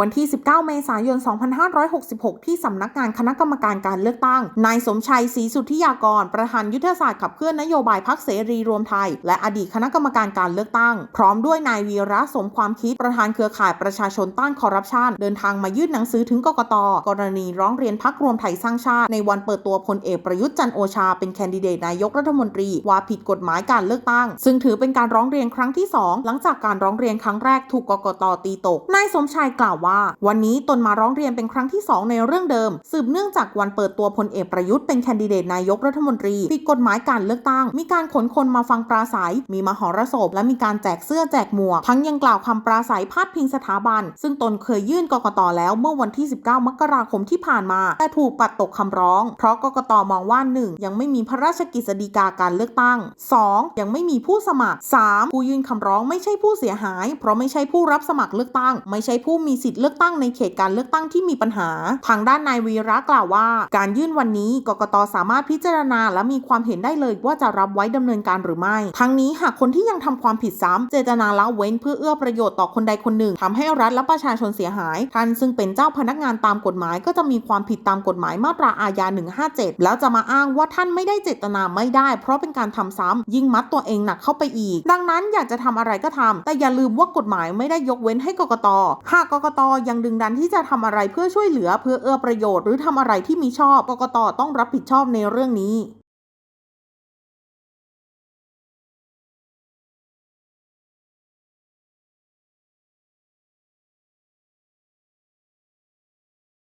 วันที่ 19 เมษายน 2566 ที่สำนักงานคณะกรรมการการเลือกตั้ง นายสมชัยศรีสุทธิยากร ประธานยุทธศาสตร์ขับเคลื่อนนโยบายพักเสรีรวมไทย และอดีตคณะกรรมการการเลือกตั้ง พร้อมด้วยนายวีระสมความคิด ประธานเครือข่ายประชาชนต้านคอร์รัปชัน เดินทางมายื่นหนังสือถึงกกต กรณีร้องเรียนพักรวมไทยสร้างชาติ ในวันเปิดตัวพลเอกประยุทธ์จันโอชา เป็นแคนดิเดตนายกรัฐมนตรี ว่าผิดกฎหมายการเลือกตั้ง ซึ่งถือเป็นการร้องเรียนครั้งที่สองหลังจากการร้องเรียนครั้งแรกถูกกกตตีตก นายสมชายกล่าวว่า วันนี้ตนมาร้องเรียนเป็นครั้งที่ 2 ในเรื่องเดิม สืบเนื่องจากวันเปิดตัวพลเอกประยุทธ์เป็นแคนดิเดตนายกรัฐมนตรีผิดกฎหมายการเลือกตั้ง มีการขนคนมาฟังปราศัย มีมหรสพและมีการแจกเสื้อแจกหมวก ทั้งยังกล่าวคำปราศัยพาดพิงสถาบัน ซึ่งตนเคยยื่นกกตแล้วเมื่อวันที่ 19 มกราคมที่ผ่านมา แต่ถูกปัดตกคำร้อง เพราะกกตมองว่า 1. ยังไม่มีพระราชกฤษฎีกาการเลือกตั้ง 2. ยังไม่มีผู้สมัคร 3. ผู้ยื่นคำร้องไม่ใช่ผู้เสียหาย เพราะไม่ใช่ผู้รับสมัครเลือกตั้ง ไม่ใช่ผู้มีสิทธิเลือกตั้งในเขตการเลือกตั้งที่มีปัญหา ทางด้านนายวีระกล่าวว่า การยื่นวันนี้กกตสามารถพิจารณา และมีความเห็นได้เลยว่าจะรับไว้ดำเนินการหรือไม่ ทั้งนี้หากคนที่ยังทำความผิดซ้ำเจตนาละเว้น เพื่อเอื้อประโยชน์ต่อคนใดคนหนึ่งทำให้รัฐและประชาชนเสียหายท่านซึ่งเป็นเจ้าพนักงานตามกฎหมาย ก็จะมีความผิดตามกฎหมายมาตราอาญา 157 แล้วจะมาอ้างว่าท่านไม่ได้เจตนาไม่ได้ เพราะเป็นการทำซ้ำยิ่งมัดตัวเองหนักเข้าไปอีก ดังนั้นอยากจะทำอะไรก็ทำแต่อย่าลืมว่ากฎหมายไม่ได้ยกเว้นให้กกต หากกกตยังดึงดันที่จะทำอะไรเพื่อช่วยเหลือเพื่อเอื้อประโยชน์หรือทำอะไรที่มีชอบกกตต้องรับผิดชอบในเรื่องนี้